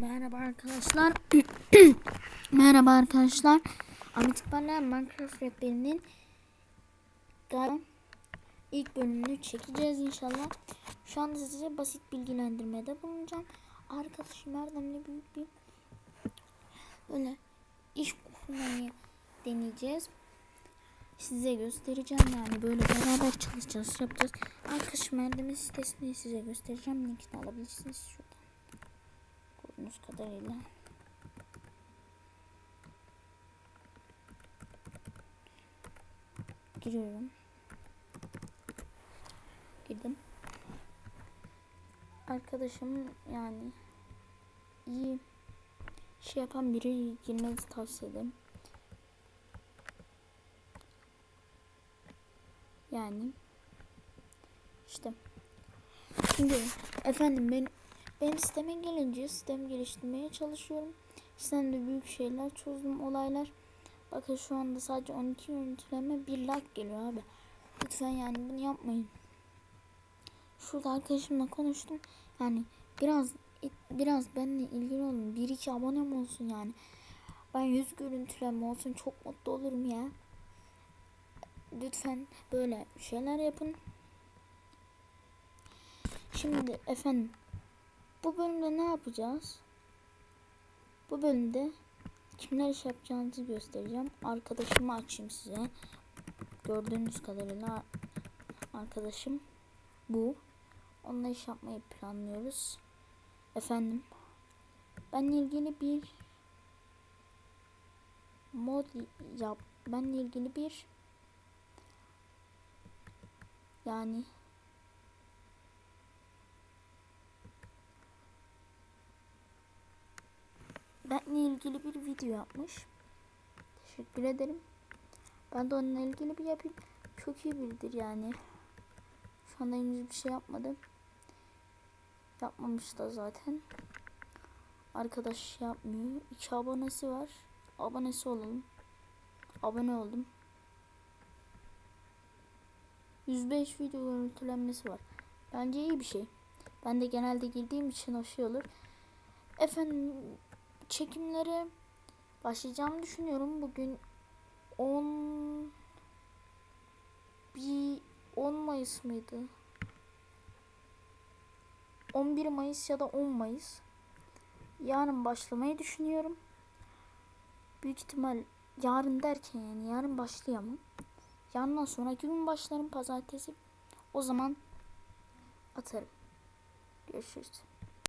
Merhaba arkadaşlar. Merhaba arkadaşlar. Ahmet İkbal'le Minecraft rehberinin ilk bölümünü çekeceğiz inşallah. Şu anda size basit bilgilendirmede bulunacağım. Arkadaşım Erdem'le büyük bir böyle iş kurmayı deneyeceğiz. Size göstereceğim yani böyle beraber çalışacağız yapacağız. Arkadaşım Erdem'in sitesini size göstereceğim. Linkini alabilirsiniz şuradan gördüğünüz kadarıyla. Giriyorum. Girdim. Arkadaşım yani iyi şey yapan biri girmenizi tavsiye ederim. Yani işte şimdi efendim ben benim sisteme gelince sistem geliştirmeye çalışıyorum. Sistemde büyük şeyler çözdüm olaylar. Bakın şu anda sadece 12 görüntüleme bir like geliyor abi. Lütfen yani bunu yapmayın. Şurada arkadaşımla konuştum. Yani biraz biraz benimle ilgili olun. Bir iki abonem olsun yani. Ben 100 görüntüleme olsun çok mutlu olurum ya. Lütfen böyle şeyler yapın. Şimdi efendim bu bölümde ne yapacağız? Bu bölümde kimler iş yapacağınızı göstereceğim. Arkadaşımı açayım size. Gördüğünüz kadarıyla arkadaşım bu. Onunla iş yapmayı planlıyoruz. Efendim benle ilgili bir mod yap. Benle ilgili bir yani benle ilgili bir video yapmış. Teşekkür ederim. Ben de onunla ilgili bir yapayım. Çok iyi biridir yani. Şu anda henüz bir şey yapmadım. Yapmamış da zaten. Arkadaş yapmıyor. İki abonesi var. Abonesi olalım. Abone oldum. 105 video görüntülenmesi var. Bence iyi bir şey. Ben de genelde girdiğim için o şey olur. Efendim çekimlere başlayacağımı düşünüyorum. Bugün 10 bir 10 Mayıs mıydı? 11 Mayıs ya da 10 Mayıs. Yarın başlamayı düşünüyorum. Büyük ihtimal yarın derken yani yarın başlayamam. Yarından sonraki gün başlarım pazartesi. O zaman atarım. Görüşürüz.